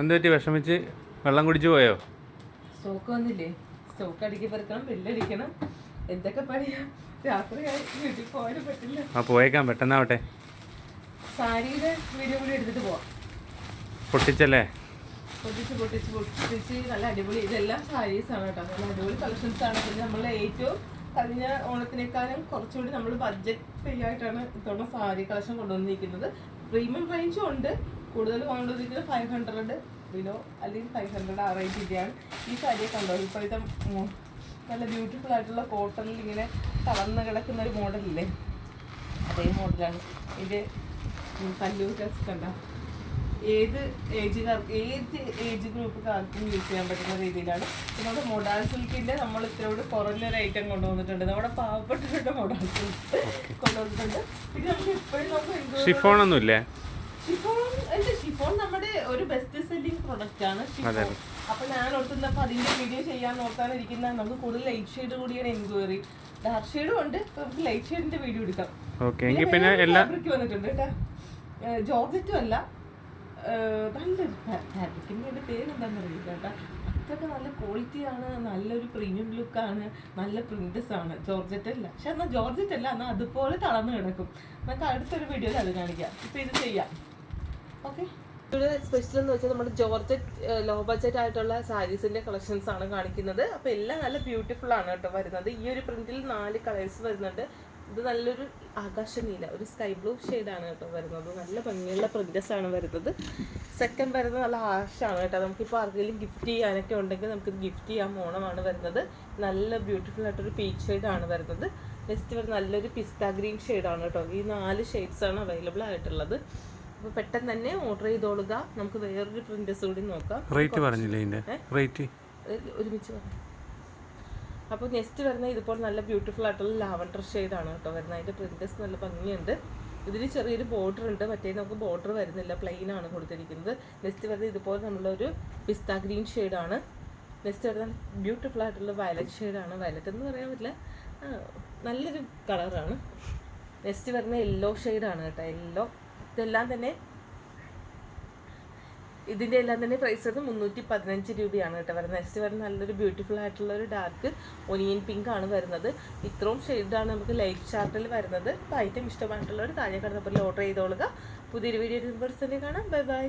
എന്ത് പറ്റി വിഷമിച്ച് വെള്ളം കുടിച്ചു പോയോ? സ്റ്റോക്ക് വന്നില്ലേ? സ്റ്റോക്ക് അടുക്കി പെറുക്കണം ബില്ലടിക്കണം എന്തൊക്കെ പണിയാ? രാത്രി വീട്ടിൽ പോകാനും പറ്റില്ല. ആ പോയേക്കാം. പെട്ടെന്നാവട്ടെ. സാരിയുടെ വീഡിയോ കൂടി എടുത്തിട്ട് പോവാം. പൊട്ടിച്ചല്ലേ? പൊട്ടിച്ച് പൊട്ടിച്ച് പൊട്ടിച്ച്. നല്ല അടിപൊളി. ഇതെല്ലാം സാരീസ് ആണ് കേട്ടോ. നല്ല അടിപൊളി കളക്ഷൻസ് ആണ്. പിന്നെ നമ്മൾ ഏറ്റവും കഴിഞ്ഞ ഓണത്തിനേക്കാളും കുറച്ചുകൂടി നമ്മൾ ബഡ്ജറ്റ് ഫ്രീ ആയിട്ടാണ് ഇത്തവണ സാരി കളക്ഷൻ കൊണ്ടുവന്നിരിക്കുന്നത്. പ്രീമിയം റേഞ്ചും ഉണ്ട്. കൂടുതൽ കൊണ്ടുവന്നിരിക്കുന്നത് ഫൈവ് ഹൺഡ്രഡ് ബിലോ അല്ലെങ്കിൽ ഫൈവ് ഹൺഡ്രഡ് ആ റേറ്റിന്റെയാണ് ഈ സാരിയെ കണ്ടോ ഇപ്പോഴത്തെ നല്ല ബ്യൂട്ടിഫുൾ ആയിട്ടുള്ള കോട്ടണിൽ ഇങ്ങനെ തളർന്ന് കിടക്കുന്ന ഒരു മോഡലില്ലേ അതേ മോഡലാണ് ഇത് പല്ലു കണ്ട? ഏത് ഏജുകാർക്ക് ഏത് ഏജ് ഗ്രൂപ്പുകാർക്കും യൂസ് ചെയ്യാൻ പറ്റുന്ന രീതിയിലാണ്. നമ്മുടെ മൊഡാൾ സിൽക്കിന്റെ നമ്മൾ ഇത്രയോട് കുറഞ്ഞൊരു ഐറ്റം കൊണ്ടുവന്നിട്ടുണ്ട്. നമ്മുടെ പാവപ്പെട്ടവരുടെ മൊഡാൾ സിൽക്ക് കൊണ്ടുവന്നിട്ടുണ്ട്. പിന്നെ നമുക്ക് ഇപ്പോഴും നമുക്ക് ഷിഫോൺ ഇല്ലേ ഷിഫോൺ അല്ല ഷിഫോൺ നമ്മുടെ ഒരു ബെസ്റ്റ് സെല്ലിംഗ് പ്രൊഡക്റ്റ് ആണ്. അപ്പൊ ഞാൻ ഓർത്തുന്നപ്പോ അതിന്റെ വീഡിയോ ചെയ്യാൻ ഓർത്താനിരിക്കുന്ന നമുക്ക് കൂടുതൽ ലൈറ്റ് ഷെയ്ഡ് കൂടിയാണ് എൻക്വയറി ഡാർക്ക് ഷെയ്ഡും ഉണ്ട്. നമുക്ക് ലൈറ്റ് ഷെയ്ഡിന്റെ വീഡിയോ എടുക്കാം. പിന്നെ എല്ലാ വന്നിട്ടുണ്ട് കേട്ടോ. ജോർജറ്റും അല്ല. നല്ലൊരു ഫാബ്രിക്കിന്റെ പേര് എന്താണെന്ന് അറിയില്ല കേട്ടോ. അത്രയ്ക്ക് നല്ല ക്വാളിറ്റിയാണ് നല്ലൊരു പ്രീമിയം ലുക്കാണ് നല്ല പ്രിന്റസ് ആണ്. ജോർജറ്റ് അല്ല. പക്ഷെ എന്നാൽ ജോർജറ്റ് അല്ല. എന്നാൽ അതുപോലെ തളർന്നു കിടക്കും. നമുക്ക് അടുത്തൊരു വീഡിയോയിൽ അത് കാണിക്കാം. ഇപ്പം ഇത് ചെയ്യാം. ഇവിടെ സ്പെഷ്യൽ എന്ന് വെച്ചാൽ നമ്മുടെ ജോർജറ്റ് ലോ ബഡ്ജറ്റ് ആയിട്ടുള്ള സാരീസിന്റെ കളക്ഷൻസ് ആണ് കാണിക്കുന്നത്. അപ്പോൾ എല്ലാം നല്ല ബ്യൂട്ടിഫുൾ ആണ് കേട്ടോ വരുന്നത്. ഈ ഒരു പ്രിന്റിൽ നാല് കളേഴ്സ് വരുന്നുണ്ട്. ഇത് നല്ലൊരു ആകാശ നീല ഒരു സ്കൈ ബ്ലൂ ആണ് കേട്ടോ വരുന്നത്. നല്ല ഭംഗിയുള്ള പ്രിന്റസ് ആണ് വരുന്നത്. സെക്കൻഡ് വരുന്നത് നല്ല ആഷാണ് കേട്ടോ. നമുക്കിപ്പോൾ ആർക്കെങ്കിലും ഗിഫ്റ്റ് ചെയ്യാനൊക്കെ ഉണ്ടെങ്കിൽ നമുക്ക് ഗിഫ്റ്റ് ചെയ്യാൻ ഓണമാണ് വരുന്നത്. നല്ല ബ്യൂട്ടിഫുൾ ആയിട്ടൊരു പീച്ച് ആണ് വരുന്നത്. നെക്സ്റ്റ് വരുന്നത് നല്ലൊരു പിസ്ത ഗ്രീൻ ആണ് കേട്ടോ. ഈ നാല് ഷെയ്ഡ്സ് ആണ് അവൈലബിൾ ആയിട്ടുള്ളത്. അപ്പോൾ പെട്ടെന്ന് തന്നെ ഓർഡർ ചെയ്തോളുക. നമുക്ക് വേറൊരു പ്രിന്റേഴ്സ് കൂടി നോക്കാം. റേറ്റ് പറഞ്ഞില്ലേ ഇതിന്റെ റേറ്റ് ഒരുമിച്ച് പറയാം അപ്പോൾ നെക്സ്റ്റ് വരുന്ന ഇതുപോലെ നല്ല ബ്യൂട്ടിഫുൾ ആയിട്ടുള്ള ലാവൻഡർ ഷെയ്ഡാണ് കേട്ടോ വരുന്നത്. അതിന്റെ പ്രിന്റസ് നല്ല ഭംഗിയുണ്ട്. ഇതിൽ ചെറിയൊരു ബോർഡർ ഉണ്ട്. മറ്റേ നമുക്ക് ബോർഡർ വരുന്നില്ല. പ്ലെയിൻ ആണ് കൊടുത്തിരിക്കുന്നത്. നെക്സ്റ്റ് വരുന്നത് ഇതുപോലെ നമ്മളൊരു പിസ്ത ഗ്രീൻ ആണ്. നെക്സ്റ്റ് വരുന്ന ബ്യൂട്ടിഫുൾ ആയിട്ടുള്ള വയലറ്റ് ആണ്. വയലറ്റ് എന്ന് പറയാൻ പറ്റില്ല. നല്ലൊരു കളറാണ് നെക്സ്റ്റ് വരുന്ന യെല്ലോ ആണ് കേട്ടോ. യെല്ലോ ഇതെല്ലാം തന്നെ ഇതിന്റെ എല്ലാം തന്നെ പ്രൈസ് വരുന്നത് മുന്നൂറ്റി പതിനഞ്ച് രൂപയാണ് കേട്ടോ വരുന്നത്. നെക്സ്റ്റ് വരുന്ന നല്ലൊരു ബ്യൂട്ടിഫുൾ ആയിട്ടുള്ള ഒരു ഡാർക്ക് ഒനിയൻ പിങ്ക് ആണ് വരുന്നത്. ഇത്രയും ഷെയ്ഡാണ് നമുക്ക് ലൈറ്റ് ചാർട്ടിൽ വരുന്നത്. അപ്പോൾ ഐറ്റം ഇഷ്ടമായിട്ടുള്ളവർ താഴെ കടന്നപ്പോൾ ഓർഡർ ചെയ്തോളുക. പുതിയൊരു വീഡിയോ കാണാം. Bye bye